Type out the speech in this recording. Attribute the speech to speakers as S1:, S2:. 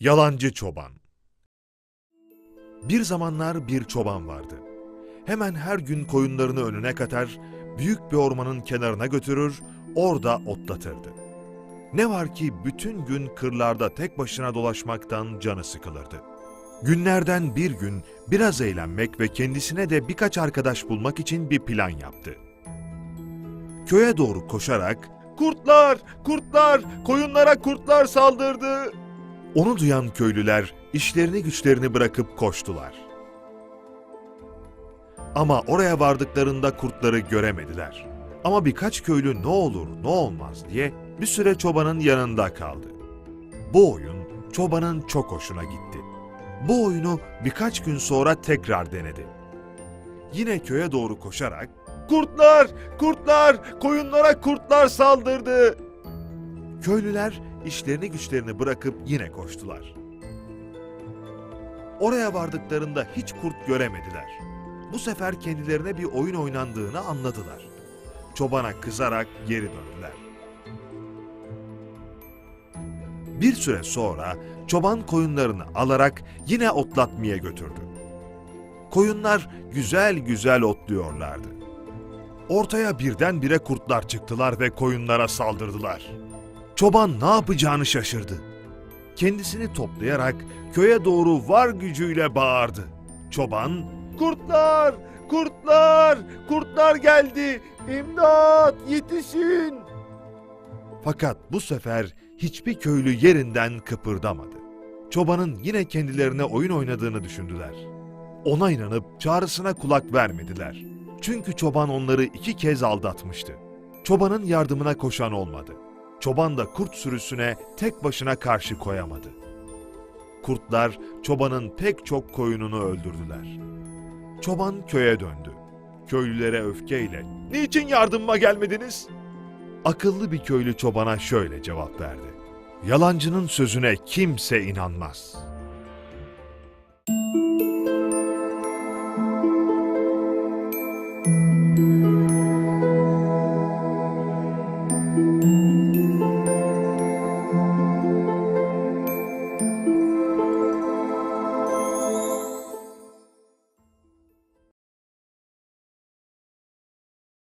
S1: Yalancı Çoban Bir zamanlar bir çoban vardı. Hemen her gün koyunlarını önüne katar, büyük bir ormanın kenarına götürür, orada otlatırdı. Ne var ki bütün gün kırlarda tek başına dolaşmaktan canı sıkılırdı. Günlerden bir gün biraz eğlenmek ve kendisine de birkaç arkadaş bulmak için bir plan yaptı. Köye doğru koşarak "Kurtlar, kurtlar, koyunlara kurtlar saldırdı." Onu duyan köylüler işlerini güçlerini bırakıp koştular. Ama oraya vardıklarında kurtları göremediler. Ama birkaç köylü ne olur ne olmaz diye bir süre çobanın yanında kaldı. Bu oyun çobanın çok hoşuna gitti. Bu oyunu birkaç gün sonra tekrar denedi. Yine köye doğru koşarak "Kurtlar, kurtlar, koyunlara kurtlar saldırdı." Köylüler işlerini güçlerini bırakıp yine koştular. Oraya vardıklarında hiç kurt göremediler. Bu sefer kendilerine bir oyun oynandığını anladılar. Çobana kızarak geri döndüler. Bir süre sonra çoban koyunlarını alarak yine otlatmaya götürdü. Koyunlar güzel güzel otluyorlardı. Ortaya birdenbire kurtlar çıktılar ve koyunlara saldırdılar. Çoban ne yapacağını şaşırdı. Kendisini toplayarak köye doğru var gücüyle bağırdı. Çoban, "Kurtlar! Kurtlar! Kurtlar geldi! İmdat! Yetişin!" Fakat bu sefer hiçbir köylü yerinden kıpırdamadı. Çobanın yine kendilerine oyun oynadığını düşündüler. Ona inanıp çağrısına kulak vermediler. Çünkü çoban onları iki kez aldatmıştı. Çobanın yardımına koşan olmadı. Çoban da kurt sürüsüne tek başına karşı koyamadı. Kurtlar çobanın pek çok koyununu öldürdüler. Çoban köye döndü. Köylülere öfkeyle "Niçin yardımıma gelmediniz?" Akıllı bir köylü çobana şöyle cevap verdi. Yalancının sözüne kimse inanmaz.